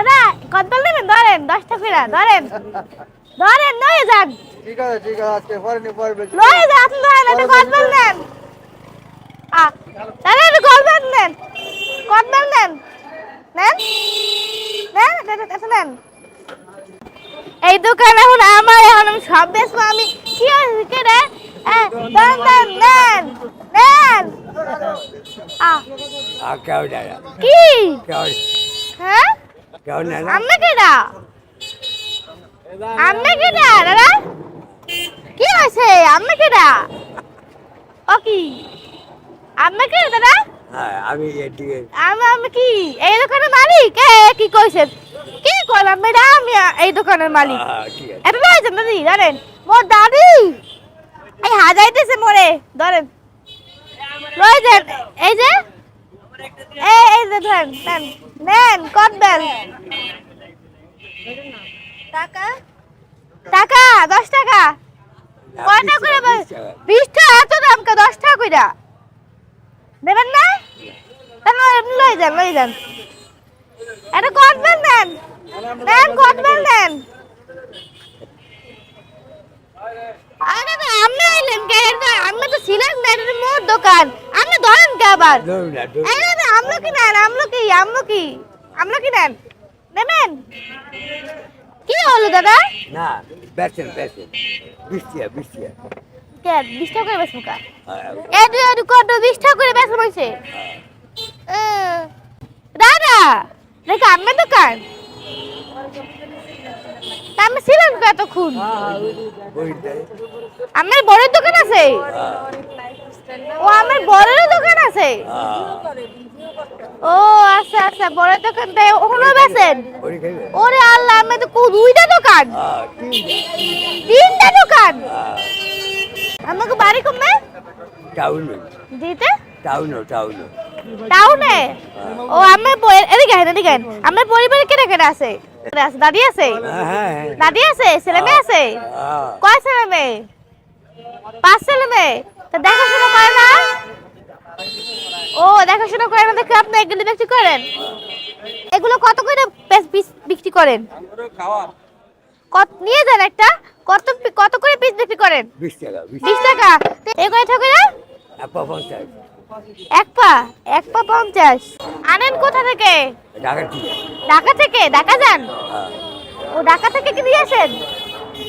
দাদা নেবেন ধরেন? দশটা করে ধরেন। ধরেন নয়ে যান। ঠিক আছে ঠিক আছে আজকে পরে নি পরে নয়ে যান আপনি ধরেন নেন? নেন? নেন? নেন? নেন এটা- নেন। এই দোকান এখন আমার এখন আমি সব বেচবো আমি কি আছে কে রে দেন দেন নেন নেন। আ, আর কেউ নেয় না। কি? হ্যাঁ? কেউ না আম্মে কেডা? আম্মে কেডা দাদা? কি হয়েছে? আম্মে কেডা? ও কি? আম্মে কেডা দাদা? হ্যাঁ আমি এদিকে। আমি আমি কি? এই দোকানের মালিক? এ কি কইছেন কি কইলাম মেডা আমি এই দোকানের মালিক। হ্যাঁ, দাদি ধরেন। মোর দাদি। এই হাজাইতেছে মোরে ধরেন। এই যে এই এই যে ধরেন নেন নেন কদবেল টাকা? টাকা দশ টাকা। কয়টা করে বিশ টাকা। বিশ এত দাম কে দশ টাকা কইরা। নেবেন না? তাহলে এমনি লই যান লই যান এটা কদবেল নেন। নেন নেন। আরে না আপনি আইলেন কে? এটা তো না এটা মোর দোকান। আপনি আবার। আমলকি নেন আমলকি আমলকি। আমলকি নেন নেবেন? কি হলো দাদা? না বেচেন বেচেন। বৃষ্টিয়া বৃষ্টিয়া কে বিশ টাকা করে বেচবো কা? হ্যাঁ, কত করে বেচবো বলছে? হ্যাঁ। দাদা দেখো আমার দোকান। আমি ছিলাম আমার বড়ের দোকান আছে? হ্যাঁ, ও আমার বড়েরও দোকান আছে। ও আচ্ছা আচ্ছা বড়ের দোকান। তাই ওখানে বেচেন? ওরে আল্লাহ আমি তো দুইটা দোকান। তিনটা। দোকান? আমাকে বাড়ি কমবে টাউনে দিতে? টাউনে টাউনে টাউনে? ও আমার এদিকে আহেন এদিকে আহেন। আমার পরিবারে কেটে কেটে আছে? দাদি আছে? হ্যাঁ হ্যাঁ হ্যাঁ। দাদি আছে ছেলে মেয়ে আছে। কয় ছেলে মেয়ে? পাঁচ ছেলে মেয়ে? তা দেখাশোনা করে না? ও দেখাশোনা করে না দেখে আপনি এগুলো বিক্রি করেন? এগুলো কত করে পিস- বিক্রি করেন? কত নিয়ে যান একটা। কত কত করে পিস বিক্রি করেন? বিশ টাকা এগুলো ঠাকুর আপা পঞ্চাশ। এক পা এক পা পঞ্চাশ। আনেন কোথা থেকে? ঢাকা থেকে। ঢাকা যান? হ্যাঁ। ও ঢাকা থেকে কি নিয়ে আসেন?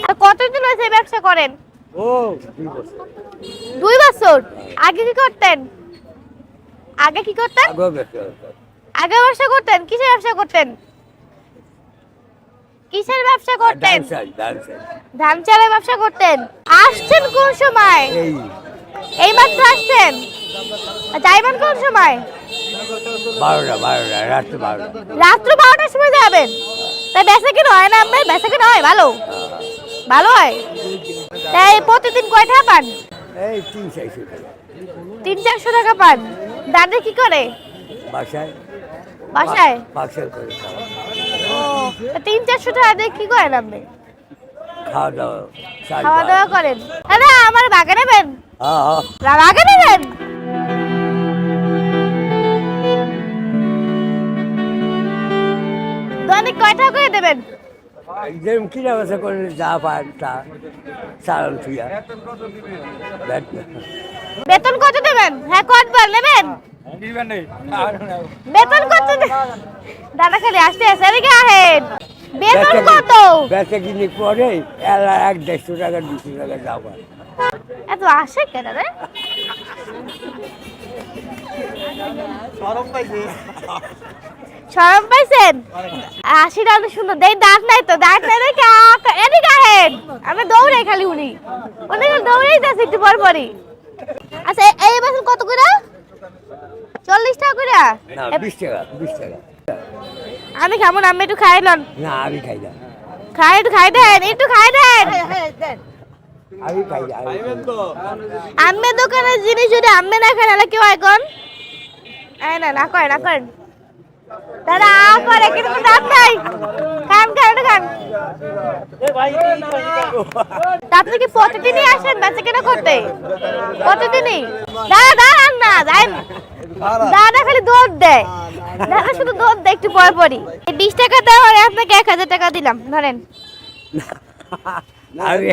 আর কতদিন হয়েছে ব্যবসা করেন? ও দুই বছর। আগে কি করতেন? আগে কি করতেন? আগে ব্যবসা করতেন? কিসের ব্যবসা করতেন? কিসের ব্যবসা করতেন? ধান চালের ব্যবসা করতেন? আসছেন কোন সময়? এই। মাত্র আসছেন? যাইবেন কোন সময়? বারোটা বারোটা রাত্রে বারোটা। রাত্র বারোটার সময় যাবেন? তাই বেচা কিনা হয় না আপনার? বেচা কিনা হয় ভালো? ভালো হয়? তাই প্রতিদিন কয় টাকা পান? এই তিন চারশো টাকা। তিন চারশো টাকা পান। দাদা কি করে? বাসায়। বাসায়? পাকশাল করে ও তিন চারশো টাকা দিয়ে কি করেন আপনি? খাওয়া দাওয়া খাওয়া দাওয়া করেন। দাদা আমার বাগে নেবেন? হ্যাঁ হ্যাঁ। রা- বাগে নেবেন? দৈনিক কয় টাকা করে দেবেন? যেরকম কিনা বেচা করে যা পান তা চালান থুইয়া বেতন কত দেবেন? হ্যাঁ কতবার নেবেন? বেতন কত দাদা খালি আসতে আসে এদিকে আহেন বেতন কত? বেচা কিনি করে এলা এক দেড়শো টাকা দুশো টাকা যাওয়া এত আসে কেন রে? সরম পাইছেন? আশি টাকা সুন্দর। দেই দাঁত নাই তো দাঁত নাই দেখে এদিকে আহেন। আমি দৌড়ে খালি উনি। উনি দৌড়েই যাচ্ছে একটু পর পরই। আচ্ছা এই বেতন কত করে? চল্লিশ টাকা করে? বিশ টাকা বিশ টাকা। আমি খাব না আমি একটু খাইলাম না আমি খাই না। খাই একটু খাই দেন একটু খাই দেন। আমি খাই না আমি খাই দোকানের জিনিস যদি আম্মে না খান তাহলে কেউ এই না না করেন না করেন। দাদা আ করে কিন্তু দাঁত নাই। খান খান খান। আপনি কি প্রতিদিনই আসেন বেচা কেনা করতে। প্রতিদিনই। দাদা দাঁড়ান না যাই। দাদা খালি দৌড় দেয়। দাদা শুধু দুধ দেয় একটু পর পরই এই বিশ টাকা দেওয়া আর আপনাকে এক হাজার টাকা দিলাম ধরেন। আরে।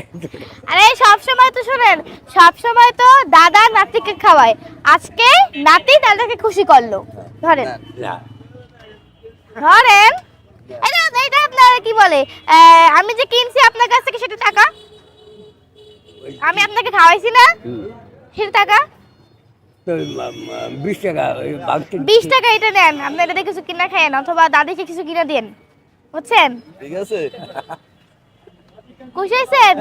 সব সময় তো শোনেন সব সময় তো দাদা নাতিকে খাওয়ায়। আজকে নাতি দাদাকে খুশি করল ধরেন। ধরেন এটা আপনার কি বলে? আমি যে কিনছি আপনার কাছ থেকে সেটা টাকা? আমি আপনাকে খাওয়াইছি না? সেটা টাকা? বিশ টাকা বিশ টাকা এটা নেন। আপনি এটা কিছু কিনা খায়েন অথবা দাদিকে কিছু কিনা দেন। বুঝছেন? ঠিক আছে। খুশি হয়েছেন?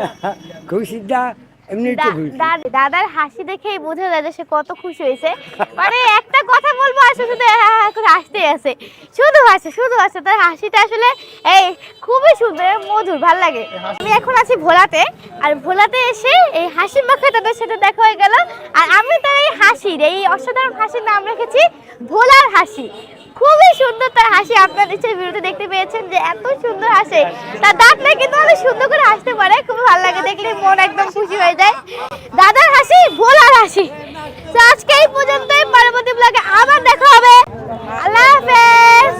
দা- খুশি। দা- দাদার হাসি দেখেই বোঝা যায় যে সে কত খুশি হয়েছে। মানে একটা কথা আসলে শুধু হ্যাঁ হ্যাঁ করে হাসতেই আছে। শুধু হাসে শুধু হাসে তার হাসিটা আসলে এই খুবই সুন্দর মধুর ভালো লাগে। আমি এখন আছি ভোলাতে আর ভোলাতে এসে এই হাসি মাখা তাদের সাথে দেখা হয়ে গেল। আর আমি তো এই হাসির এই অসাধারণ হাসির নাম রেখেছি ভোলার হাসি। খুবই সুন্দর তার হাসি। আপনার নিশ্চয়ই ভিডিওতে দেখতে পেয়েছেন যে এত সুন্দর হাসে। তার দাঁত নেই কিন্তু অনেক সুন্দর করে হাসতে পারে খুব ভালো লাগে। দেখলে মন একদম খুশি হয়ে যায়। দাদার হাসি ভোলার হাসি। তো আজকে এই পর্যন্তই। পরবর্তী ব্লগে আবার দেখা হবে। আল্লাহ হাফেজ।